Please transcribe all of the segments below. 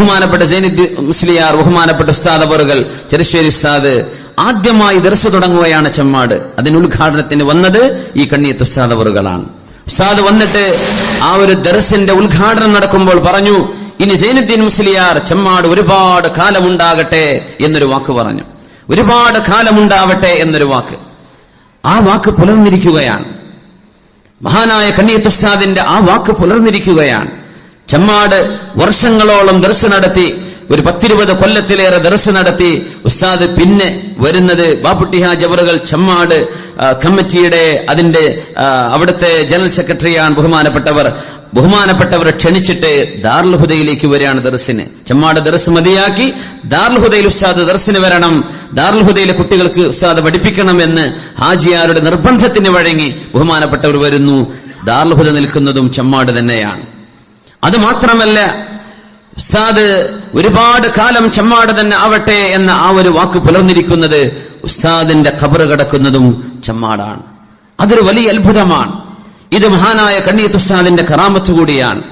ബഹുമാനപ്പെട്ട സൈനിദ് മുസ്ലിയാർ ബഹുമാനപ്പെട്ട ഉസ്താദ് അവറുകൾ ചെറുശ്ശേരി ഉസ്താദ് ആദ്യമായി ദർശ തുടങ്ങുകയാണ് ചെമ്മാട്. അതിന് ഉദ്ഘാടനത്തിന് വന്നത് ഈ കണ്ണിയത്ത് ഉസ്താദ് അവറുകളാണ് ഉസ്താദ് വന്നിട്ട് ആ ഒരു ദർസിന്റെ ഉദ്ഘാടനം നടക്കുമ്പോൾ പറഞ്ഞു ഇനി സൈനുദ്ദീൻ മുസ്ലിയാർ ചെമ്മാട് ഒരുപാട് കാലമുണ്ടാകട്ടെ എന്നൊരു വാക്ക് പറഞ്ഞു. ഒരുപാട് കാലമുണ്ടാവട്ടെ എന്നൊരു വാക്ക്. ആ വാക്ക് പുലർന്നിരിക്കുകയാണ്. മഹാനായ കണ്ണിയത്തുസ്താദിന്റെ ആ വാക്ക് പുലർന്നിരിക്കുകയാണ്. ചെമ്മാട് വർഷങ്ങളോളം ദർശ നടത്തി ഒരു പത്തിരുപത് കൊല്ലത്തിലേറെ ദർശ നടത്തി. ഉസ്താദ് പിന്നെ വരുന്നത് ബാപ്പുട്ടിഹ ജവറുകൾ ചെമ്മാട് കമ്മിറ്റിയുടെ അതിന്റെ അവിടുത്തെ ജനറൽ സെക്രട്ടറിയാണ് ബഹുമാനപ്പെട്ടവർ. ബഹുമാനപ്പെട്ടവർ ക്ഷണിച്ചിട്ട് ദാർൽഹുദയിലേക്ക് വരികയാണ് ദർസിന് ചെമ്മാട് ദർസ് മതിയാക്കി ദാർൽഹുദയിൽ ഉസ്താദ് ദർസിന് വരണം ദാർൽഹുദയിലെ കുട്ടികൾക്ക് ഉസ്താദ് പഠിപ്പിക്കണമെന്ന് ഹാജിയാരുടെ നിർബന്ധത്തിന് വഴങ്ങി ബഹുമാനപ്പെട്ടവർ വരുന്നു. ദാർൽഹുദ നിൽക്കുന്നതും ചെമ്മാട് തന്നെയാണ്. അത് മാത്രമല്ല ഉസ്താദ് ഒരുപാട് കാലം ചെമ്മാട് തന്നെ ആവട്ടെ എന്ന ആ ഒരു വാക്ക് പുലർന്നിരിക്കുന്നത് ഉസ്താദിന്റെ ഖബറ് കിടക്കുന്നതും ചെമ്മാടാണ്. അതൊരു വലിയ അത്ഭുതമാണ്. ഇത് മഹാനായ കണ്ണീത്ത് ഉസ്താദിന്റെ കറാമത്ത് കൂടിയാണ്.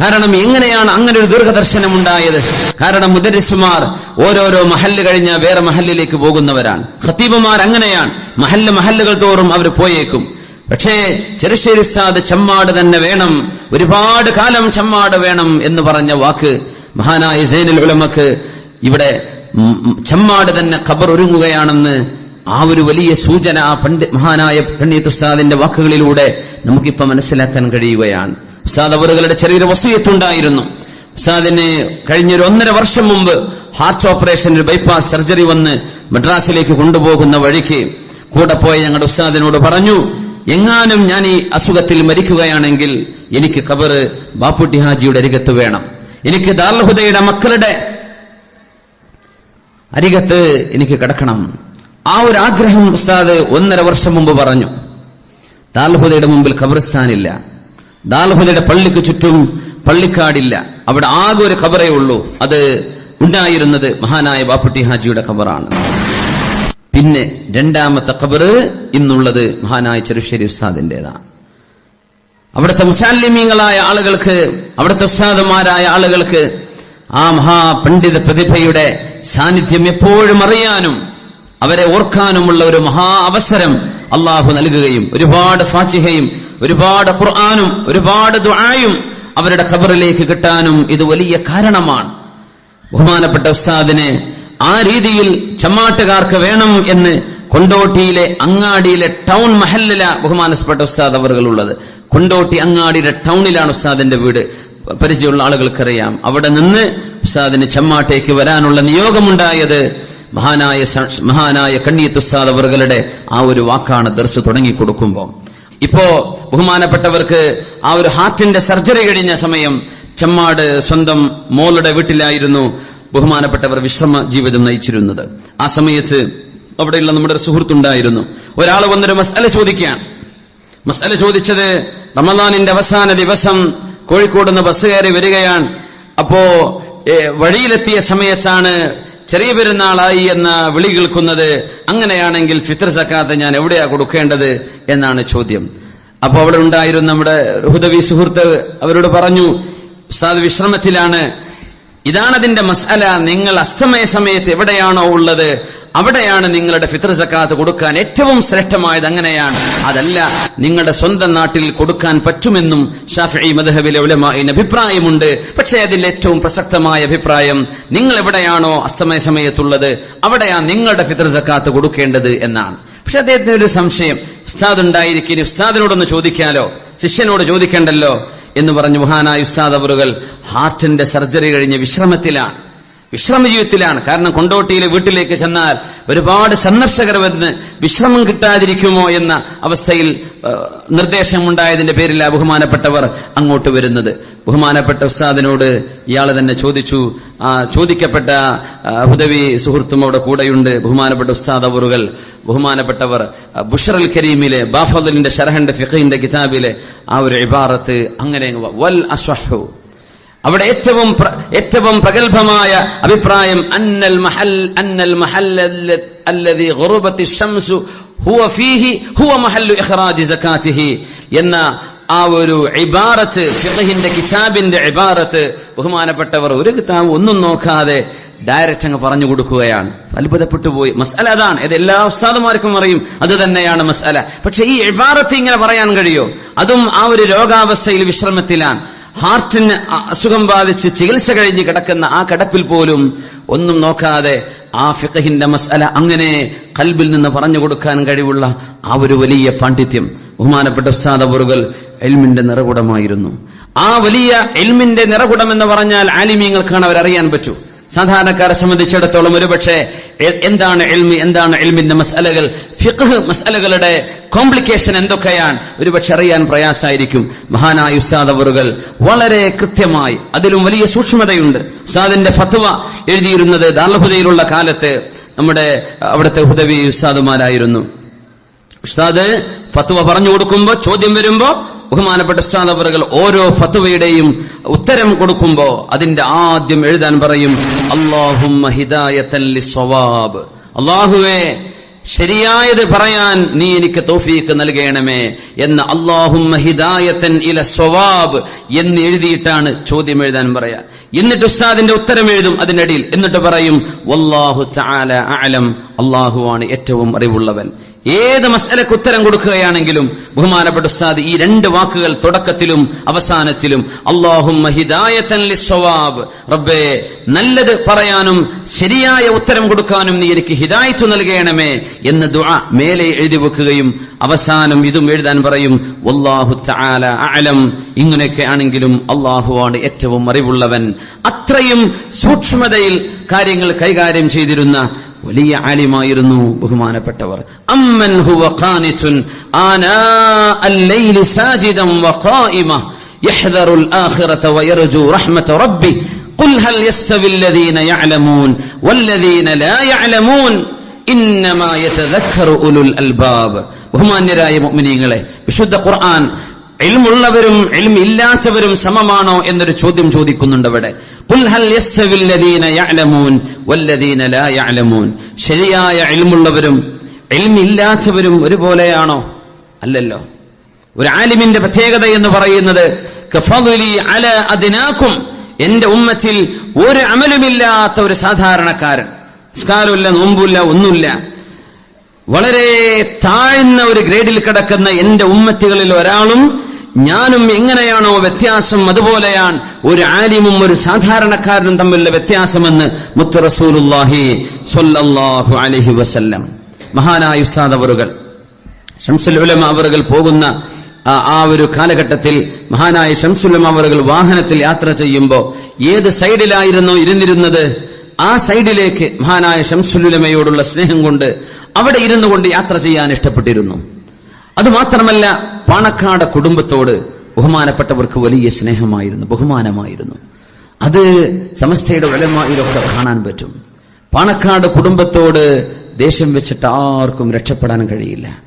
കാരണം എങ്ങനെയാണ് അങ്ങനെ ഒരു ദീർഘദർശനം ഉണ്ടായത് കാരണം മുദരിസുമാർ ഓരോരോ മഹല്ല് കഴിഞ്ഞ വേറെ മഹല്ലിലേക്ക് പോകുന്നവരാണ്. ഖത്തീബുമാർ അങ്ങനെയാണ്. മഹല്ല് മഹല്ലുകൾ തോറും അവർ പോയേക്കും. പക്ഷേ ചെറുശ്ശേരി ഉസ്താദ് ചെമ്മാട് തന്നെ വേണം ഒരുപാട് കാലം ചമ്മാട് വേണം എന്ന് പറഞ്ഞ വാക്ക് മഹാനായ സൈനുൽ ഉലമക്ക് ഇവിടെ ചെമ്മാട് തന്നെ ഖബർ ഒരുങ്ങുകയാണെന്ന് ആ ഒരു വലിയ സൂചന ആ പണ്ഡി മഹാനായ പണ്ഡിത് ഉസ്താദിന്റെ വാക്കുകളിലൂടെ നമുക്കിപ്പോ മനസ്സിലാക്കാൻ കഴിയുകയാണ്. ഉസ്താദ് അവറുകളുടെ ചെറിയൊരു വസ്തുയത്തുണ്ടായിരുന്നു ഉസ്താദിന് കഴിഞ്ഞൊരു ഒന്നര വർഷം മുമ്പ് ഹാർട്ട് ഓപ്പറേഷനിൽ ബൈപ്പാസ് സർജറി വന്ന് മദ്രാസിലേക്ക് കൊണ്ടുപോകുന്ന വഴിക്ക് കൂടെ പോയി ഞങ്ങളുടെ ഉസ്താദിനോട് പറഞ്ഞു എങ്ങാനും ഞാൻ ഈ അസുഖത്തിൽ മരിക്കുകയാണെങ്കിൽ എനിക്ക് കബറ് ബാപ്പുട്ടി ഹാജിയുടെ അരികത്ത് വേണം. എനിക്ക് ദാർഹുദയുടെ മക്കളുടെ അരികത്ത് എനിക്ക് കിടക്കണം. ആ ഒരു ആഗ്രഹം ഉസ്താദ് ഒന്നര വർഷം മുമ്പ് പറഞ്ഞു. ദാൽഹുദയുടെ മുമ്പിൽ ഖബർസ്ഥാനില്ല. ദാൽഹുദയുടെ പള്ളിക്ക് ചുറ്റും പള്ളിക്കാടില്ല. അവിടെ ആകെ ഒരു ഖബറേ ഉള്ളൂ. അത് ഉണ്ടായിരുന്നത് മഹാനായ ബാപ്പുട്ടി ഹാജിയുടെ ഖബറാണ്. പിന്നെ രണ്ടാമത്തെ ഖബറ് ഇന്നുള്ളത് മഹാനായ ചെറുശ്ശേരി ഉസ്താദിന്റേതാണ്. അവിടുത്തെ മുസാലിമീങ്ങളായ ആളുകൾക്ക് അവിടുത്തെ ഉസ്താദുമാരായ ആളുകൾക്ക് ആ മഹാപണ്ഡിത പ്രതിഭയുടെ സാന്നിധ്യം എപ്പോഴും അറിയാനും അവരെ ഓർക്കാനുമുള്ള ഒരു മഹാ അവസരം അള്ളാഹു നൽകുകയും ഒരുപാട് ഫാച്ചിഹയും ഒരുപാട് ഖുർആാനും ഒരുപാട് ദുആയും അവരുടെ ഖബറിലേക്ക് കിട്ടാനും ഇത് വലിയ കാരണമാണ്. ബഹുമാനപ്പെട്ട ഉസ്താദിനെ ആ രീതിയിൽ ചമ്മാട്ടുകാർക്ക് വേണം എന്ന് കൊണ്ടോട്ടിയിലെ അങ്ങാടിയിലെ ടൗൺ മഹല്ലില ബഹുമാനപ്പെട്ട ഉസ്താദ് അവറുകൾ ഉള്ളത് കൊണ്ടോട്ടി അങ്ങാടിയുടെ ടൗണിലാണ് ഉസ്താദിന്റെ വീട്. പരിചയമുള്ള ആളുകൾക്കറിയാം. അവിടെ നിന്ന് ഉസ്താദിന് ചമ്മാട്ടേക്ക് വരാനുള്ള നിയോഗമുണ്ടായത് മഹാനായ മഹാനായ കണ്ണിയത്ത് ഉസ്താദ് അവറുകളുടെ ആ ഒരു വാക്കാണ് ദർശ തുടങ്ങി കൊടുക്കുമ്പോൾ ഇപ്പോ ബഹുമാനപ്പെട്ടവർക്ക് ആ ഒരു ഹാർട്ടിന്റെ സർജറി കഴിഞ്ഞ സമയം ചെമ്മാട് സ്വന്തം മോളുടെ വീട്ടിലായിരുന്നു. ബഹുമാനപ്പെട്ടവർ വിശ്രമ ജീവിതം നയിച്ചിരുന്നത്. ആ സമയത്ത് അവിടെയുള്ള നമ്മുടെ ഒരു സുഹൃത്തുണ്ടായിരുന്നു. ഒരാൾ വന്നൊരു മസാല ചോദിക്കുകയാണ്. മസാല ചോദിച്ചത് റമദാനിന്റെ അവസാന ദിവസം കോഴിക്കോട് നിന്ന് ബസ് കയറി വരികയാണ്. അപ്പോ വഴിയിലെത്തിയ സമയത്താണ് ചെറിയ പെരുന്നാളായി എന്ന വിളി കേൾക്കുന്നത്. അങ്ങനെയാണെങ്കിൽ ഫിത്ർ സക്കാത്ത് ഞാൻ എവിടെയാ കൊടുക്കേണ്ടത്? എന്നാണ് ചോദ്യം. അപ്പോൾ അവിടെ ഉണ്ടായിരുന്ന നമ്മുടെ ഹുദവി സുഹൃത്ത് അവരോട് പറഞ്ഞു ഉസ്താദ് വിശ്രമത്തിലാണ്. ഇതാണ് അതിന്റെ മസാല നിങ്ങൾ അസ്തമയ സമയത്ത് എവിടെയാണോ ഉള്ളത് അവിടെയാണ് നിങ്ങളുടെ ഫിത്ർ സക്കാത്ത് കൊടുക്കാൻ ഏറ്റവും ശ്രേഷ്ഠമായത്. അങ്ങനെയാണ്. അതല്ല നിങ്ങളുടെ സ്വന്തം നാട്ടിൽ കൊടുക്കാൻ പറ്റുമെന്നും ഷാഫി മദഹബിലെ ഉലമായിന് അഭിപ്രായമുണ്ട്. പക്ഷേ അതിൽ ഏറ്റവും പ്രസക്തമായ അഭിപ്രായം നിങ്ങൾ എവിടെയാണോ അസ്തമയ സമയത്തുള്ളത് അവിടെയാണ് നിങ്ങളുടെ ഫിത്ർ സക്കാത്ത് കൊടുക്കേണ്ടത് എന്നാണ്. പക്ഷെ അദ്ദേഹത്തിന് ഒരു സംശയം. ഉസ്താദ് ഉണ്ടായിരിക്കും. ഉസ്താദിനോടൊന്ന് ചോദിക്കാലോ? ശിഷ്യനോട് ചോദിക്കണ്ടല്ലോ? എന്ന് പറഞ്ഞ് മഹാനായ ഉസ്താദ് അവറുകൾ ഹാർട്ടിന്റെ സർജറി കഴിഞ്ഞ് വിശ്രമത്തിലാണ്. വിശ്രമ ജീവിതത്തിലാണ് കാരണം കൊണ്ടോട്ടിയിലെ വീട്ടിലേക്ക് ചെന്നാൽ ഒരുപാട് സന്ദർശകർ വന്ന് വിശ്രമം കിട്ടാതിരിക്കുമോ എന്ന അവസ്ഥയിൽ നിർദ്ദേശമുണ്ടായതിന്റെ പേരിൽ ബഹുമാനപ്പെട്ടവർ അങ്ങോട്ട് വരുന്നത്. ബഹുമാനപ്പെട്ട ഉസ്താദിനോട് ഇയാൾ തന്നെ ചോദിച്ചു. ആ ചോദിക്കപ്പെട്ട ഹുദവി സുഹൃത്തും അവിടെ കൂടെയുണ്ട്. ബഹുമാനപ്പെട്ട ഉസ്താദ് അവറുകൾ ബഹുമാനപ്പെട്ടവർ ബുഷർ ബുഷറൽ കരീമിലെ ബാഫദലിന്റെ ഷർഹന്റെ ഫിഖിന്റെ കിതാബിലെ ആ ഒരു ഇബാറത്ത് അങ്ങനെ വൽ അസ്വഹു. അവിടെ ഏറ്റവും ഏറ്റവും പ്രഗത്ഭമായ അഭിപ്രായം അന്നൽ മഹൽ അന്നൽ മഹൽ അല്ലതി ഷംസു ഹുവ ഫീഹി ഹുവ മഹല്ലു ഇഖ്റാജി സകാത്തിഹി എന്ന ആ ഒരു ഇബാറത്ത് ഫിഖഹിന്റെ കിതാബിന്റെ ഇബാറത്ത് ബഹുമാനപ്പെട്ടവർ ഒരു കിതാബ് ഒന്നും നോക്കാതെ ഡയറക്റ്റ് അങ്ങ് പറഞ്ഞു കൊടുക്കുകയാണ്. അത്ഭുതപ്പെട്ടു പോയി. മസാല അതാണ്. ഇത് എല്ലാ ഉസ്താദുമാർക്കും അറിയും. അത് തന്നെയാണ് മസാല പക്ഷെ ഈ ഇബാറത്ത് ഇങ്ങനെ പറയാൻ കഴിയോ? അതും ആ ഒരു രോഗാവസ്ഥയിൽ വിശ്രമത്തിലാണ്. ഹാർട്ടിന് അസുഖം ബാധിച്ച് ചികിത്സ കഴിഞ്ഞ് കിടക്കുന്ന ആ കിടപ്പിൽ പോലും ഒന്നും നോക്കാതെ ആ ഫിഖഹിന്റെ മസ്അല അങ്ങനെ കൽബിൽ നിന്ന് പറഞ്ഞു കൊടുക്കാൻ കഴിവുള്ള ആ ഒരു വലിയ പാണ്ഡിത്യം. ബഹുമാനപ്പെട്ട ഉസ്താദവറുകൾ എൽമിന്റെ നിറകുടമായിരുന്നു. ആ വലിയ എൽമിന്റെ നിറകുടം എന്ന് പറഞ്ഞാൽ ആലിമീങ്ങൾക്കാണ് അവരറിയാൻ പറ്റൂ. സാധാരണക്കാരെ സംബന്ധിച്ചിടത്തോളം ഒരുപക്ഷെ എന്താണ് എൽമി എന്താണ് എൽമിന്റെ മസലകൾ ഫിഖ് മസലകളുടെ കോംപ്ലിക്കേഷൻ എന്തൊക്കെയാണ്? ഒരുപക്ഷെ അറിയാൻ പ്രയാസമായിരിക്കും മഹാനായ ഉസ്താദ് അവറുകൾ വളരെ കൃത്യമായി അതിലും വലിയ സൂക്ഷ്മതയുണ്ട്. ഉസ്താദിന്റെ ഫത്വ എഴുതിയിരുന്നത് ദാർലഹുദയിലുള്ള കാലത്ത് നമ്മുടെ അവിടുത്തെ ഹുദവി ഉസ്താദുമാരായിരുന്നു. ഉസ്താദ് ഫത്വ പറഞ്ഞു കൊടുക്കുമ്പോ ചോദ്യം വരുമ്പോ ബഹുമാനപ്പെട്ട ഉസ്താദ് ഓരോ ഫത്തുവയുടെയും ഉത്തരം കൊടുക്കുമ്പോ അതിന്റെ ആദ്യം എഴുതാൻ പറയും ലിസ്സവാബ്. അള്ളാഹുവേ ശരിയായത് പറയാൻ നീ എനിക്ക് തോഫീക്ക് നൽകണമേ എന്ന് അള്ളാഹുമ്മ ഹിദായത്തൻ ഇല സ്വവാബ് എന്ന് എഴുതിയിട്ടാണ് ചോദ്യം എഴുതാൻ പറയാ. എന്നിട്ട് ഉസ്താദിന്റെ ഉത്തരം എഴുതും അതിനിടയിൽ എന്നിട്ട് പറയും വല്ലാഹു തആല അഅലം. അള്ളാഹുവാണ് ഏറ്റവും അറിവുള്ളവൻ. ഏത് മസലക്ക് ഉത്തരം കൊടുക്കുകയാണെങ്കിലും ബഹുമാനപ്പെട്ട ഉസ്താദ് ഈ രണ്ട് വാക്കുകൾ തുടക്കത്തിലും അവസാനത്തിലും റബ്ബേ നല്ലത് പറയാനും ശരിയായ ഉത്തരം കൊടുക്കാനും നീ എനിക്ക് ഹിദായത്ത് നൽകണമേ എന്ന് ദുആ മേലെ എഴുതി വെക്കുകയും അവസാനം ഇതും എഴുതാൻ പറയും വല്ലാഹു തആല അഅലം. ഇങ്ങനെയൊക്കെ ആണെങ്കിലും അള്ളാഹുവാണ് ഏറ്റവും അറിവുള്ളവൻ. അത്രയും സൂക്ഷ്മതയിൽ കാര്യങ്ങൾ കൈകാര്യം ചെയ്തിരുന്ന വലിയ ആലിമായിരുന്നു ബഹുമാനപ്പെട്ടവർ അമ്മൻ ഹുവ ഖാനിതുൻ ആനാ الليل ساجدا وقائما يحذر الآخرة ويرجو رحمة ربه قل هل يستوي الذين يعلمون والذين لا يعلمون إنما يتذكر أولو الألباب ബഹുമാന്യരായ മുഅ്മിനീങ്ങളെ വിശുദ്ധ ഖുർആൻ ഇൽമുള്ളവരും ഇൽമില്ലാത്തവരും സമമാണോ എന്നൊരു ചോദ്യം ചോദിക്കുന്നുണ്ട് അവിടെ ശരിയായ ഇൽമുള്ളവരും ഇൽമില്ലാത്തവരും ഒരുപോലെയാണോ? അല്ലല്ലോ. ഒരു ആലിമിന്റെ പ്രത്യേകത എന്ന് പറയുന്നത് അല അദ്നാകും എന്റെ ഉമ്മത്തിൽ ഒരു അമലുമില്ലാത്ത ഒരു സാധാരണക്കാരൻ. നിസ്കാരമില്ല നോമ്പില്ല ഒന്നുമില്ല. വളരെ താഴ്ന്ന ഒരു ഗ്രേഡിൽ കിടക്കുന്ന എന്റെ ഉമ്മത്തികളിൽ ഒരാളും ഞാനും എങ്ങനെയാണോ വ്യത്യാസം അതുപോലെയാണ്. ഒരു ആലിമും ഒരു സാധാരണക്കാരനും തമ്മിലുള്ള വ്യത്യാസമെന്ന് മുത്ത് റസൂലുല്ലാഹി സ്വല്ലല്ലാഹു അലൈഹി വസല്ലം. മഹാനായ ഉസ്താദ് അവറുകൾ ഷംസുൽ ഉലമ അവറുകൾ പോകുന്ന ആ ഒരു കാലഘട്ടത്തിൽ മഹാനായ ഷംസുലമ അവറുകൾ വാഹനത്തിൽ യാത്ര ചെയ്യുമ്പോൾ ഏത് സൈഡിലായിരുന്നോ ഇരുന്നിരുന്നത് ആ സൈഡിലേക്ക് മഹാനായ ഷംസുലുലമയോടുള്ള സ്നേഹം കൊണ്ട് അവിടെ ഇരുന്നു കൊണ്ട് യാത്ര ചെയ്യാൻ ഇഷ്ടപ്പെട്ടിരുന്നു. അതുമാത്രമല്ല പാണക്കാട് കുടുംബത്തോട് ബഹുമാനപ്പെട്ടവർക്ക് വലിയ സ്നേഹമായിരുന്നു ബഹുമാനമായിരുന്നു. അത് സമസ്തയുടെ ഉലമായിലൊക്കെ കാണാൻ പറ്റും. പാണക്കാട് കുടുംബത്തോട് ദേഷ്യം വെച്ചിട്ട് ആർക്കും രക്ഷപ്പെടാൻ കഴിയില്ല.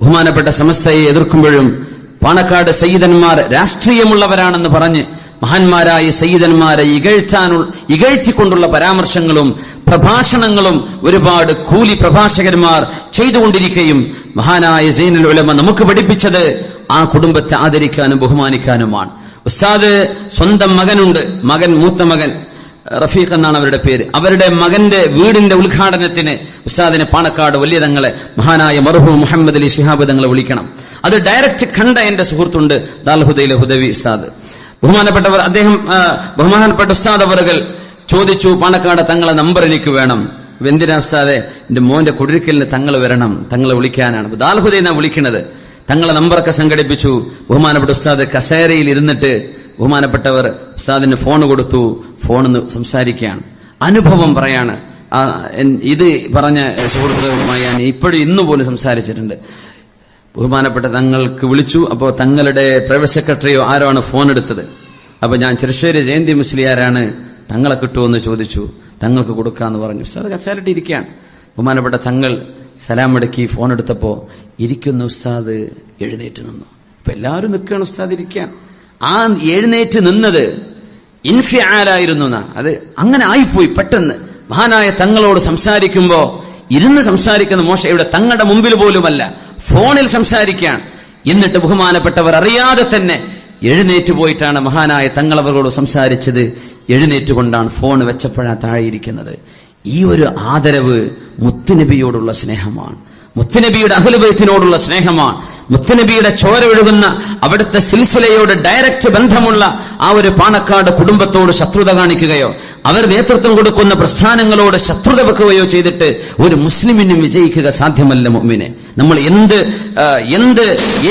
ബഹുമാനപ്പെട്ട സമസ്തയെ എതിർക്കുമ്പോഴും പാണക്കാട് സയ്യിദന്മാർ രാഷ്ട്രീയമുള്ളവരാണെന്ന് പറഞ്ഞ് മഹാന്മാരായ സയ്യിദന്മാരെ ഇകഴ്ത്താനുള്ള ഇകഴ്ത്തിക്കൊണ്ടുള്ള പരാമർശങ്ങളും പ്രഭാഷണങ്ങളും ഒരുപാട് കൂലി പ്രഭാഷകന്മാർ ചെയ്തുകൊണ്ടിരിക്കുകയും മഹാനായ സൈനുൽ ഉലമ നമുക്ക് പഠിപ്പിച്ചത് ആ കുടുംബത്തെ ആദരിക്കാനും ബഹുമാനിക്കാനുമാണ്. ഉസ്താദ് സ്വന്തം മകനുണ്ട്. മകൻ മൂത്ത മകൻ. റഫീഖ് എന്നാണ് അവരുടെ പേര്. അവരുടെ മകന്റെ വീടിന്റെ ഉദ്ഘാടനത്തിന് ഉസ്താദിനെ പാണക്കാട് വലിയ തങ്ങളെ മഹാനായ മറുഹു മുഹമ്മദ് അലി ഷിഹാബ് തങ്ങളെ വിളിക്കണം. അത് ഡയറക്റ്റ് കണ്ട എന്റെ സുഹൃത്തുണ്ട് ദാൽഹുദയിലെ ഹുദവി ഉസ്താദ്. ബഹുമാനപ്പെട്ടവർ അദ്ദേഹം ബഹുമാനപ്പെട്ട ഉസ്താദ് അവറുകൾ ചോദിച്ചു പാണക്കാട് തങ്ങളെ നമ്പർ എനിക്ക് വേണം. എന്തിനാ ഉസ്താദെ? എന്റെ മോന്റെ കുടിരിക്കലിന് തങ്ങൾ വരണം. തങ്ങളെ വിളിക്കാനാണ്. ദാൽഹുദീന വിളിക്കുന്നത് തങ്ങളെ നമ്പറൊക്കെ സംഘടിപ്പിച്ചു. ബഹുമാനപ്പെട്ട ഉസ്താദ് കസേരയിൽ ഇരുന്നിട്ട് ബഹുമാനപ്പെട്ടവർ ഉസ്താദിന് ഫോൺ കൊടുത്തു. ഫോണിന്ന് സംസാരിക്കുകയാണ്. അനുഭവം പറയാണ്. ഇത് പറഞ്ഞ സുഹൃത്തുക്കളുമായി ഞാൻ ഇപ്പോഴും ഇന്നുപോലും സംസാരിച്ചിട്ടുണ്ട്. ബഹുമാനപ്പെട്ട തങ്ങൾക്ക് വിളിച്ചു. അപ്പോൾ തങ്ങളുടെ പ്രൈവറ്റ് സെക്രട്ടറിയോ ആരോ ആണ് ഫോൺ എടുത്തത്? അപ്പൊ ഞാൻ ചെറുശ്ശേരി ജയന്തി മുസ്ലിയാരാണ് തങ്ങളെ കിട്ടുമെന്ന് ചോദിച്ചു. തങ്ങൾക്ക് കൊടുക്കാന്ന് പറഞ്ഞു. ഉസ്താദ് കസാലിട്ട് ഇരിക്കുകയാണ്. ബഹുമാനപ്പെട്ട തങ്ങൾ സലാം മടക്കി ഫോൺ എടുത്തപ്പോ ഇരിക്കുന്ന ഉസ്താദ് എഴുന്നേറ്റ് നിന്നു. അപ്പൊ എല്ലാവരും നിൽക്കുകയാണ് ഉസ്താദ് ഇരിക്കാൻ ആ എഴുന്നേറ്റ് നിന്നത് ഇൻഫിയാലായിരുന്നു അത് അങ്ങനെ ആയിപ്പോയി പെട്ടെന്ന്. മഹാനായ തങ്ങളോട് സംസാരിക്കുമ്പോ ഇരുന്ന് സംസാരിക്കുന്ന മോശ. ഇവിടെ തങ്ങളുടെ മുമ്പിൽ പോലുമല്ല. ഫോണിൽ സംസാരിക്കാൻ. എന്നിട്ട് ബഹുമാനപ്പെട്ടവർ അറിയാതെ തന്നെ എഴുന്നേറ്റ് പോയിട്ടാണ് മഹാനായ തങ്ങളവരോട് സംസാരിച്ചത്. എഴുന്നേറ്റുകൊണ്ടാണ് ഫോൺ വെച്ചപ്പോഴാണ് താഴെയിരിക്കുന്നത്. ഈ ഒരു ആദരവ് മുത്തുനബിയോടുള്ള സ്നേഹമാണ്. മുത്തുനബിയുടെ അഖിലബൈത്തിനോടുള്ള സ്നേഹമാണ്. മുത്തുനബിയുടെ ചോര ഒഴുകുന്ന അവിടുത്തെ സിൽസിലയോട് ഡയറക്റ്റ് ബന്ധമുള്ള ആ ഒരു പാണക്കാട് കുടുംബത്തോട് ശത്രുത കാണിക്കുകയോ അവർ നേതൃത്വം കൊടുക്കുന്ന പ്രസ്ഥാനങ്ങളോട് ശത്രുത വെക്കുകയോ ചെയ്തിട്ട് ഒരു മുസ്ലിമിനും വിജയിക്കുക സാധ്യമല്ല മുമ്മിനെ നമ്മൾ എന്ത് എന്ത്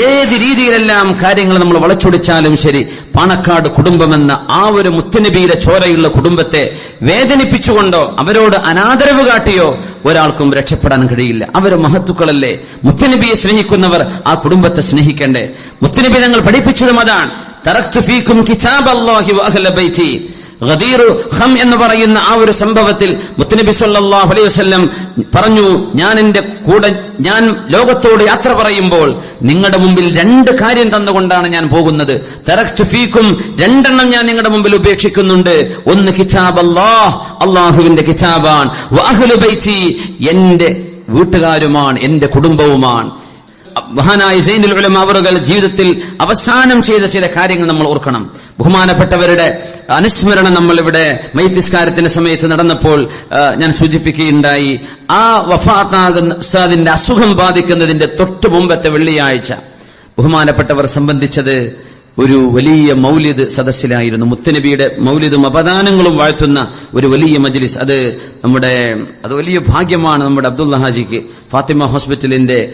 ഏത് രീതിയിലെല്ലാം കാര്യങ്ങൾ നമ്മൾ വളച്ചൊടിച്ചാലും ശരി പാണക്കാട് കുടുംബമെന്ന ആ ഒരു മുത്തനബിയുടെ ചോരയുള്ള കുടുംബത്തെ വേദനിപ്പിച്ചുകൊണ്ടോ അവരോട് അനാദരവ് കാട്ടിയോ ഒരാൾക്കും രക്ഷപ്പെടാൻ കഴിയില്ല. അവർ മഹത്തുക്കളല്ലേ? മുത്തനബിയെ സ്നേഹിക്കുന്നവർ ആ കുടുംബത്തെ സ്നേഹിക്കണ്ടേ? മുത്തുനബി ഞങ്ങൾ പഠിപ്പിച്ചതും അതാണ്. എന്ന് പറയുന്ന ആ ഒരു സംഭവത്തിൽ മുത്തനബി സല്ലല്ലാഹു അലൈഹി വസല്ലം പറഞ്ഞു ഞാൻ എന്റെ കൂടെ ഞാൻ ലോകത്തോട് യാത്ര പറയുമ്പോൾ നിങ്ങളുടെ മുമ്പിൽ രണ്ട് കാര്യം തന്നുകൊണ്ടാണ് ഞാൻ പോകുന്നത്. ഫീക്കും രണ്ടെണ്ണം ഞാൻ നിങ്ങളുടെ മുമ്പിൽ ഉപേക്ഷിക്കുന്നുണ്ട്. ഒന്ന് കിതാബ് അല്ലാഹ് അള്ളാഹുവിന്റെ കിതാബാണ്. വാഹുലുബൈച്ചി എന്റെ വീട്ടുകാരുമാണ് എന്റെ കുടുംബവുമാണ്. മഹാനായ സൈനുൽ ഉലമ അവറുകൾ ജീവിതത്തിൽ അവസാനം ചെയ്ത ചില കാര്യങ്ങൾ നമ്മൾ ഓർക്കണം. ബഹുമാനപ്പെട്ടവരുടെ അനുസ്മരണം നമ്മൾ ഇവിടെ മൈത്തിസ്കാരത്തിന്റെ സമയത്ത് നടന്നപ്പോൾ ഞാൻ സൂചിപ്പിക്കുകയുണ്ടായി. ആ വഫാത്താകുന്ന ഉസ്താദിന്റെ അസുഖം ബാധിക്കുന്നതിന്റെ തൊട്ടു മുമ്പത്തെ വെള്ളിയാഴ്ച ബഹുമാനപ്പെട്ടവർ സംബന്ധിച്ചത് ഒരു വലിയ മൗലിദ് സദസ്സിലായിരുന്നു. മുത്തനബിയുടെ മൗലിദും അപദാനങ്ങളും വാഴ്ത്തുന്ന ഒരു വലിയ മജ്ലിസ്. അത് നമ്മുടെ അത് വലിയ ഭാഗ്യമാണ് നമ്മുടെ അബ്ദുള്ള ഹാജിക്ക്. ഫാത്തിമ ഹോസ്പിറ്റലിന്റെ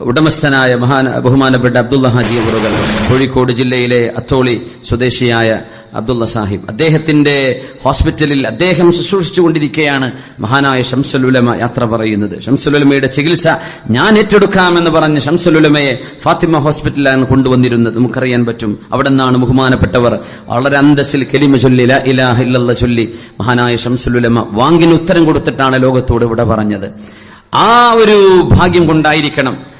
ഉടമസ്ഥനായ മഹാന ബഹുമാനപ്പെട്ട അബ്ദുള്ള ഹാജി അവറുകൾ കോഴിക്കോട് ജില്ലയിലെ അത്തോളി സ്വദേശിയായ അബ്ദുള്ള സാഹിബ്. അദ്ദേഹത്തിന്റെ ഹോസ്പിറ്റലിൽ അദ്ദേഹം ശുശ്രൂഷിച്ചു കൊണ്ടിരിക്കുകയാണ് മഹാനായ ഷംസലുലമ യാത്ര പറയുന്നത്. ഷംസലുലമയുടെ ചികിത്സ ഞാൻ ഏറ്റെടുക്കാമെന്ന് പറഞ്ഞ് ഷംസലുലമയെ ഫാത്തിമ ഹോസ്പിറ്റലിലാണ് കൊണ്ടുവന്നിരുന്നത്. നമുക്കറിയാൻ പറ്റും അവിടെ നിന്നാണ് ബഹുമാനപ്പെട്ടവർ. വളരെ അന്തസ്സിൽ കെലിമ ചൊല്ലി ഇലാഹ ചൊല്ലി മഹാനായ ഷംസലുലമ വാങ്ങിന് ഉത്തരം കൊടുത്തിട്ടാണ് ലോകത്തോട് ഇവിടെ പറഞ്ഞത്. ആ ഒരു ഭാഗ്യം കൊണ്ടായിരിക്കണം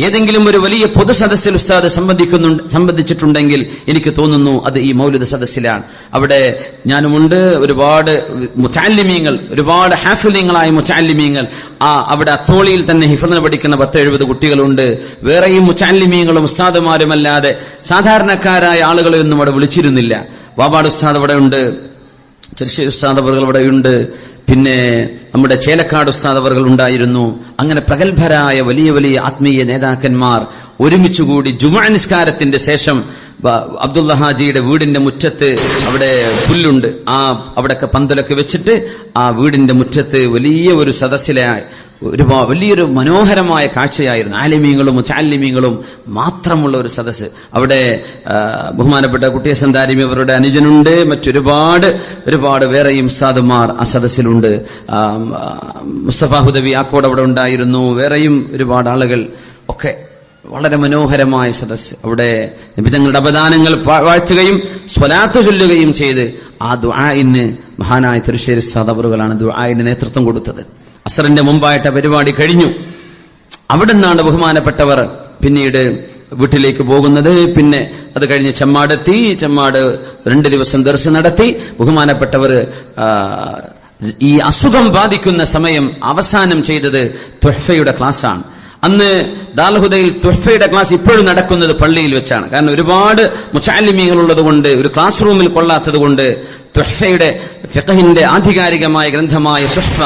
ഏതെങ്കിലും ഒരു വലിയ പൊതു സദസ്സിൽ ഉസ്താദ് സംബന്ധിക്കുന്നു സംബന്ധിച്ചിട്ടുണ്ടെങ്കിൽ എനിക്ക് തോന്നുന്നു അത് ഈ മൗലിക സദസ്സിലാണ്. അവിടെ ഞാനുമുണ്ട് ഒരുപാട് മുച്ചാലിമീങ്ങൾ ഒരുപാട് ഹാഫിലിങ്ങളായ മുച്ചാലിമീങ്ങൾ ആ അവിടെ അത്തോളിയിൽ തന്നെ ഹിഫന പഠിക്കുന്ന പത്ത് എഴുപത് കുട്ടികളുണ്ട് വേറെയും മുച്ചാലിമീങ്ങളും ഉസ്താദുമാരുമല്ലാതെ സാധാരണക്കാരായ ആളുകളെയൊന്നും അവിടെ വിളിച്ചിരുന്നില്ല. വാബാട് ഉസ്താദ് അവിടെ ഉണ്ട് ചെറുശ്ശേരി ഉസ്താദ് അവർ ഇവിടെയുണ്ട് പിന്നെ നമ്മുടെ ചേലക്കാട് ഉസ്താദ് അവർ ഉണ്ടായിരുന്നു. അങ്ങനെ പ്രഗത്ഭരായ വലിയ വലിയ ആത്മീയ നേതാക്കന്മാർ ഒരുമിച്ചുകൂടി ജുമാ നിസ്കാരത്തിന്റെ ശേഷം അബ്ദുള്ള ഹാജിയുടെ വീടിന്റെ മുറ്റത്ത് അവിടെ പുല്ലുണ്ട്. ആ അവിടെയൊക്കെ പന്തലൊക്കെ വെച്ചിട്ട് ആ വീടിന്റെ മുറ്റത്ത് വലിയ ഒരു സദസ്സിലെ ഒരു വലിയൊരു മനോഹരമായ കാഴ്ചയായിരുന്നു. ആലിമീങ്ങളും ചാലിമീങ്ങളും മാത്രമുള്ള ഒരു സദസ്സ്. അവിടെ ബഹുമാനപ്പെട്ട കുട്ടിയ സന്താരിമി അവരുടെ അനുജനുണ്ട്. മറ്റൊരുപാട് ഒരുപാട് വേറെയും ഉസ്താദുമാർ ആ സദസ്സിലുണ്ട്. മുസ്തഫ ഹുദവി ആക്കോട് അവിടെ ഉണ്ടായിരുന്നു. വേറെയും ഒരുപാട് ആളുകൾ ഒക്കെ വളരെ മനോഹരമായ സദസ് അവിടെ നിബിതങ്ങളുടെ അപദാനങ്ങൾ വാഴ്ത്തുകയും സ്വലാത്ത് ചൊല്ലുകയും ചെയ്ത് ആ ദുആഇന് മഹാനായ തൃശ്ശേരി സദവറുകളാണ് ദുആഇന് നേതൃത്വം കൊടുത്തത്. അസറിന്റെ മുമ്പായിട്ട് പരിപാടി കഴിഞ്ഞു. അവിടെ നിന്നാണ് ബഹുമാനപ്പെട്ടവർ പിന്നീട് വീട്ടിലേക്ക് പോകുന്നത്. പിന്നെ അത് കഴിഞ്ഞ് ചെമ്മാടെത്തി. ചെമ്മാട് രണ്ട് ദിവസം ദർശനം നടത്തി. ബഹുമാനപ്പെട്ടവർ ഈ അസുഖം ബാധിക്കുന്ന സമയം അവസാനം ചെയ്തത് ത്വഹയുടെ ക്ലാസ്സാണ്. അന്ന് ദാൽഹുദയിൽ തുഹഫയുടെ ക്ലാസ് ഇപ്പോഴും നടക്കുന്നത് പള്ളിയിൽ വെച്ചാണ്. കാരണം ഒരുപാട് മുച്ചാലിമീങ്ങൾ ഉള്ളത് കൊണ്ട് ഒരു ക്ലാസ് റൂമിൽ കൊള്ളാത്തത് കൊണ്ട് തുഹഫയുടെ ഫിഖഹിന്റെ ആധികാരികമായ ഗ്രന്ഥമായ തുഹഫ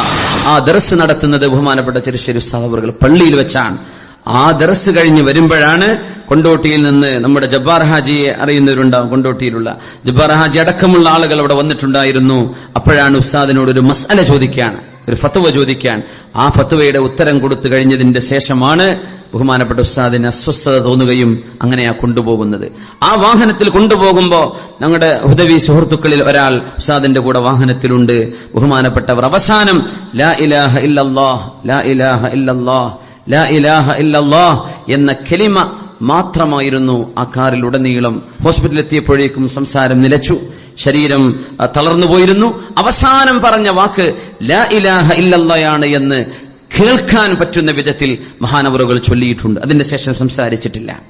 ആ ദർസ് നടത്തുന്നത് ബഹുമാനപ്പെട്ട ചെറുശ്ശേരി സാഹബറുകൾ പള്ളിയിൽ വെച്ചാണ്. ആ ദർസ് കഴിഞ്ഞ് വരുമ്പോഴാണ് കൊണ്ടോട്ടിയിൽ നിന്ന് നമ്മുടെ ജബ്ബാർ ഹാജിയെ അറിയുന്നവരുണ്ടാവും കൊണ്ടോട്ടിയിലുള്ള. ജബ്ബാർ ഹാജി അടക്കമുള്ള ആളുകൾ അവിടെ വന്നിട്ടുണ്ടായിരുന്നു. അപ്പോഴാണ് ഉസ്താദിനോട് ഒരു മസാല ചോദിക്കാൻ ഒരു ഫത്തുവ ചോദിക്കാൻ ആ ഫത്തുവയുടെ ഉത്തരം കൊടുത്തു കഴിഞ്ഞതിന്റെ ശേഷമാണ് ബഹുമാനപ്പെട്ട ഉസ്താദിന് അസ്വസ്ഥത തോന്നുകയും അങ്ങനെയാ കൊണ്ടുപോകുന്നത്. ആ വാഹനത്തിൽ കൊണ്ടുപോകുമ്പോ ഞങ്ങളുടെ ഹുദവി സുഹൃത്തുക്കളിൽ ഒരാൾ ഉസ്താദിന്റെ കൂടെ വാഹനത്തിലുണ്ട്. ബഹുമാനപ്പെട്ടവർ അവസാനം ലാ ഇലാഹ ഇല്ലല്ലാഹ് ലാ ഇലാഹ ഇല്ലല്ലാഹ് ലാ ഇലാഹ ഇല്ലല്ലാഹ് എന്ന കെലിമ മാത്രമായിരുന്നു ആ കാറിൽ ഉടനീളം ഹോസ്പിറ്റലിൽ എത്തിയപ്പോഴേക്കും സംസാരം നിലച്ചു. ശരീരം തളർന്നു പോയിരുന്നു. അവസാനം പറഞ്ഞ വാക്ക് ലാ ഇലാഹ ഇല്ലല്ലയാണ് എന്ന് കേൾക്കാൻ പറ്റുന്ന വിധത്തിൽ മഹാനവറുകൾ ചൊല്ലിയിട്ടുണ്ട്. അതിന്റെ ശേഷം സംസാരിച്ചിട്ടില്ല.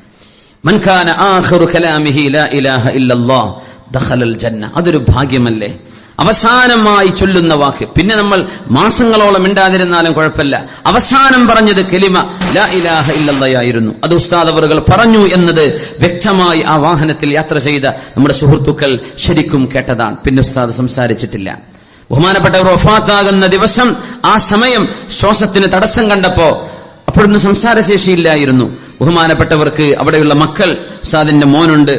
മൻഖാന ആഹ്റു കലാമിഹി ലാ ഇലാഹ ഇല്ലല്ലാഹ് ദഖലൽ ജന്ന. അതൊരു ഭാഗ്യമല്ലേ? അവസാനമായി ചൊല്ലുന്ന വാക്ക്. പിന്നെ നമ്മൾ മാസങ്ങളോളം മിണ്ടാതിരുന്നാലും കുഴപ്പമില്ല. അവസാനം പറഞ്ഞത് കെലിമ ലാ ഇലാഹ ഇല്ലല്ലയായിരുന്നു. അത് ഉസ്താദ് അവറുകൾ പറഞ്ഞു എന്നത് വ്യക്തമായി ആ വാഹനത്തിൽ യാത്ര ചെയ്ത നമ്മുടെ സുഹൃത്തുക്കൾ ശരിക്കും കേട്ടതാണ്. പിന്നെ ഉസ്താദ് സംസാരിച്ചിട്ടില്ല. ബഹുമാനപ്പെട്ടവർ ഒഫാത്താകുന്ന ദിവസം ആ സമയം ശ്വാസത്തിന് തടസ്സം കണ്ടപ്പോ അപ്പോഴൊന്നും സംസാരശേഷിയില്ലായിരുന്നു. ബഹുമാനപ്പെട്ടവർക്ക് അവിടെയുള്ള മക്കൾ ഉസ്താദിന്റെ മോനുണ്ട്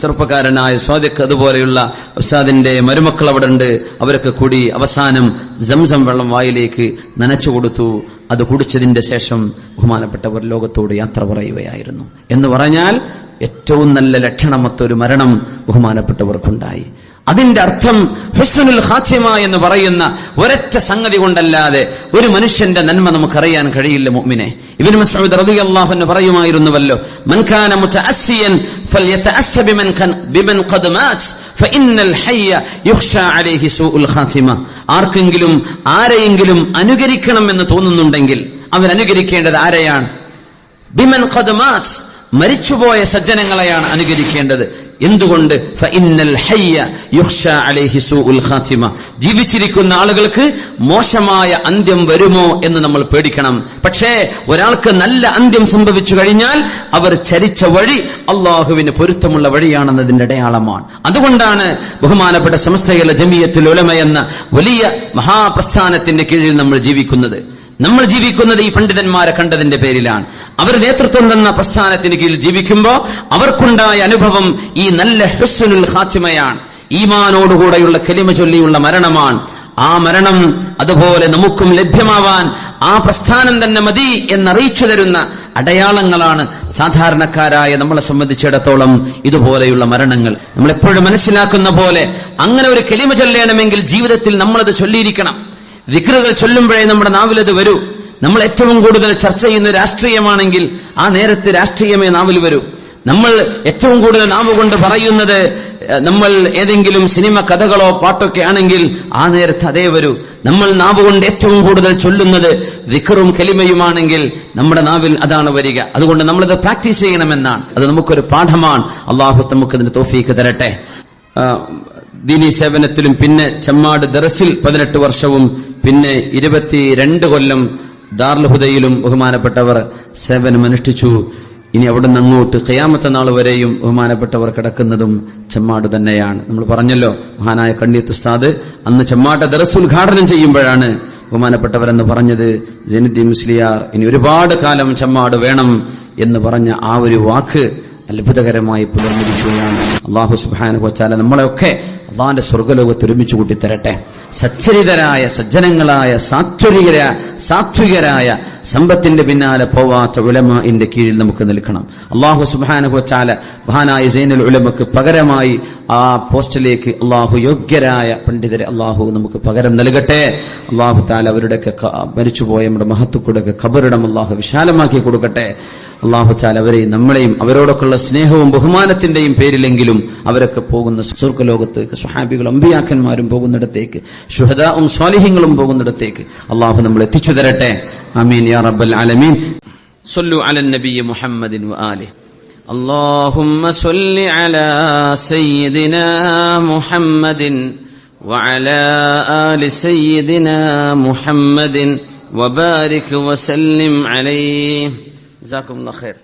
ചെറുപ്പക്കാരനായ സ്വാദിഖ് അതുപോലെയുള്ള ഉസ്താദിന്റെ മരുമക്കൾ അവിടെ ഉണ്ട് അവരൊക്കെ കൂടി അവസാനം ജംസം വെള്ളം വായിലേക്ക് നനച്ചു കൊടുത്തു. അത് കുടിച്ചതിന്റെ ശേഷം ബഹുമാനപ്പെട്ടവർ ലോകത്തോട് യാത്ര പറയുകയായിരുന്നു. എന്ന് പറഞ്ഞാൽ ഏറ്റവും നല്ല ലക്ഷണമൊത്തൊരു മരണം ബഹുമാനപ്പെട്ടവർക്കുണ്ടായി. അതിന്റെ അർത്ഥം ഹുസ്നുൽ ഖാത്തിമ എന്ന് പറയുന്ന ഒരൊറ്റ സംഗതി കൊണ്ടല്ലാതെ ഒരു മനുഷ്യന്റെ നന്മ നമുക്കറിയാൻ കഴിയില്ല മുഅ്മിനെ. ഇബ്നു മസ്ഊദ് റളിയല്ലാഹു അൻഹു പറയുമായിരുന്നുവല്ലോ മുതഅസ്സിയൻ ബിമൻ ഫഇന്നൽ ഹയ്യ അലൈഹി സൂഉൽ ഖാതിമ ആർക്കെങ്കിലും ആരെയെങ്കിലും അനുകരിക്കണം എന്ന് തോന്നുന്നുണ്ടെങ്കിൽ അവൻ അനുകരിക്കേണ്ടത് ആരെയാണ്? ബിമൻ മരിച്ചുപോയ സജ്ജനങ്ങളെയാണ് അനുകരിക്കേണ്ടത്. എന്തുകൊണ്ട്? ജീവിച്ചിരിക്കുന്ന ആളുകൾക്ക് മോശമായ അന്ത്യം വരുമോ എന്ന് നമ്മൾ പേടിക്കണം. പക്ഷേ ഒരാൾക്ക് നല്ല അന്ത്യം സംഭവിച്ചു കഴിഞ്ഞാൽ അവർ ചരിച്ച വഴി അള്ളാഹുവിന് പൊരുത്തമുള്ള വഴിയാണെന്നതിന്റെ അടയാളമാണ്. അതുകൊണ്ടാണ് ബഹുമാനപ്പെട്ട സമസ്തയിലെ ജമിയത്തുൽ ഉലമ എന്ന വലിയ മഹാപ്രസ്ഥാനത്തിന്റെ കീഴിൽ നമ്മൾ ജീവിക്കുന്നത്. നമ്മൾ ജീവിക്കുന്നത് ഈ പണ്ഡിതന്മാരെ കണ്ടതിന്റെ പേരിലാണ്. അവർ നേതൃത്വം തന്ന പ്രസ്ഥാനത്തിന് കീഴിൽ ജീവിക്കുമ്പോ അവർക്കുണ്ടായ അനുഭവം ഈ നല്ല ഹെസ്സുനുൽ ഹാച്ചിമയാണ് ഈമാനോടുകൂടെയുള്ള കലിമ ചൊല്ലിയുള്ള മരണമാണ്. ആ മരണം അതുപോലെ നമുക്കും ലഭ്യമാവാൻ ആ പ്രസ്ഥാനം തന്നെ മതി എന്നറിയിച്ചു തരുന്ന അടയാളങ്ങളാണ് സാധാരണക്കാരായ നമ്മളെ സംബന്ധിച്ചിടത്തോളം ഇതുപോലെയുള്ള മരണങ്ങൾ. നമ്മൾ എപ്പോഴും മനസ്സിലാക്കുന്ന പോലെ അങ്ങനെ ഒരു കലിമ ചൊല്ലണമെങ്കിൽ ജീവിതത്തിൽ നമ്മളത് ചൊല്ലിയിരിക്കണം. വിക്രുകൾ ചൊല്ലുമ്പോഴേ നമ്മുടെ നാവിലത് വരൂ. നമ്മൾ ഏറ്റവും കൂടുതൽ ചർച്ച ചെയ്യുന്ന രാഷ്ട്രീയമാണെങ്കിൽ ആ നേരത്തെ രാഷ്ട്രീയമേ നാവിൽ വരൂ. നമ്മൾ ഏറ്റവും കൂടുതൽ നാവ് കൊണ്ട് പറയുന്നത് നമ്മൾ ഏതെങ്കിലും സിനിമ കഥകളോ പാട്ടൊക്കെ ആണെങ്കിൽ ആ നേരത്ത് അതേ വരൂ. നമ്മൾ നാവ് കൊണ്ട് ഏറ്റവും കൂടുതൽ ചൊല്ലുന്നത് വിക്റും കലിമയുമാണെങ്കിൽ നമ്മുടെ നാവിൽ അതാണ് വരിക. അതുകൊണ്ട് നമ്മളത് പ്രാക്ടീസ് ചെയ്യണമെന്നാണ്. അത് നമുക്കൊരു പാഠമാണ്. അള്ളാഹു നമുക്ക് അതിന് തോഫീക്ക് തരട്ടെ. ദീനി സേവനത്തിലും പിന്നെ ചെമ്മാട് ദറസിൽ പതിനെട്ട് വർഷവും പിന്നെ ഇരുപത്തിരണ്ട് കൊല്ലം ദാർലഹുദയിലും ബഹുമാനപ്പെട്ടവർ സേവനം അനുഷ്ഠിച്ചു. ഇനി അവിടെ നിന്ന് അങ്ങോട്ട് കയാമത്തെ നാൾ വരെയും ബഹുമാനപ്പെട്ടവർ കിടക്കുന്നതും ചെമ്മാട് തന്നെയാണ്. നമ്മൾ പറഞ്ഞല്ലോ മഹാനായ കണ്ണിയത്ത് ഉസ്താദ് അന്ന് ചെമ്മാട്ട ദറസ് ഉദ്ഘാടനം ചെയ്യുമ്പോഴാണ് ബഹുമാനപ്പെട്ടവരെന്ന് പറഞ്ഞത് ജനിദി മുസ്ലിയാർ ഇനി ഒരുപാട് കാലം ചെമ്മാട് വേണം എന്ന് പറഞ്ഞ ആ ഒരു വാക്ക് അത്ഭുതകരമായി പുലർന്നിരിക്കുകയാണ്. അള്ളാഹു സുബാന കൊച്ചാല നമ്മളെയൊക്കെ അള്ളാന്റെ സ്വർഗലോകത്ത് ഒരുമിച്ച് കൂട്ടി തരട്ടെ. സച്ചരിതരായ സജ്ജനങ്ങളായ സാത്വരികര സാത്വികരായ സമ്പത്തിന്റെ പിന്നാലെ പോവാത്ത ഉലമ ഇന്റെ കീഴിൽ നമുക്ക് നിൽക്കണം. അള്ളാഹു സുബാന കൊച്ചാല മഹാനായ സൈനൽ ഉലമക്ക് പകരമായി ആ പോസ്റ്റിലേക്ക് അള്ളാഹു യോഗ്യരായ പണ്ഡിതരെ അള്ളാഹു നമുക്ക് പകരം നൽകട്ടെ. അള്ളാഹു താല അവരുടെയൊക്കെ മരിച്ചുപോയ നമ്മുടെ മഹത്വക്കൂടെ ഖബറിടം അള്ളാഹു വിശാലമാക്കി കൊടുക്കട്ടെ. അള്ളാഹു ചാൽ അവരെയും നമ്മളെയും അവരോടൊക്കെയുള്ള സ്നേഹവും ബഹുമാനത്തിന്റെയും പേരിലെങ്കിലും അവരൊക്കെ പോകുന്ന സ്വർഗ്ഗലോകത്തേക്ക് സുഹാബികളും അമ്പിയാക്കന്മാരും പോകുന്നിടത്തേക്ക് ഷുഹദാവും സ്വാലിഹ്യങ്ങളും പോകുന്നിടത്തേക്ക് അള്ളാഹു നമ്മൾ എത്തിച്ചു തരട്ടെ അമീൻ യാ റബ്ബൽ ആലമീൻ صلوا على النبي محمد وآله اللهم صل على سيدنا محمد وعلى آل سيدنا محمد وبارك وسلم عليه جزاكم الله خير.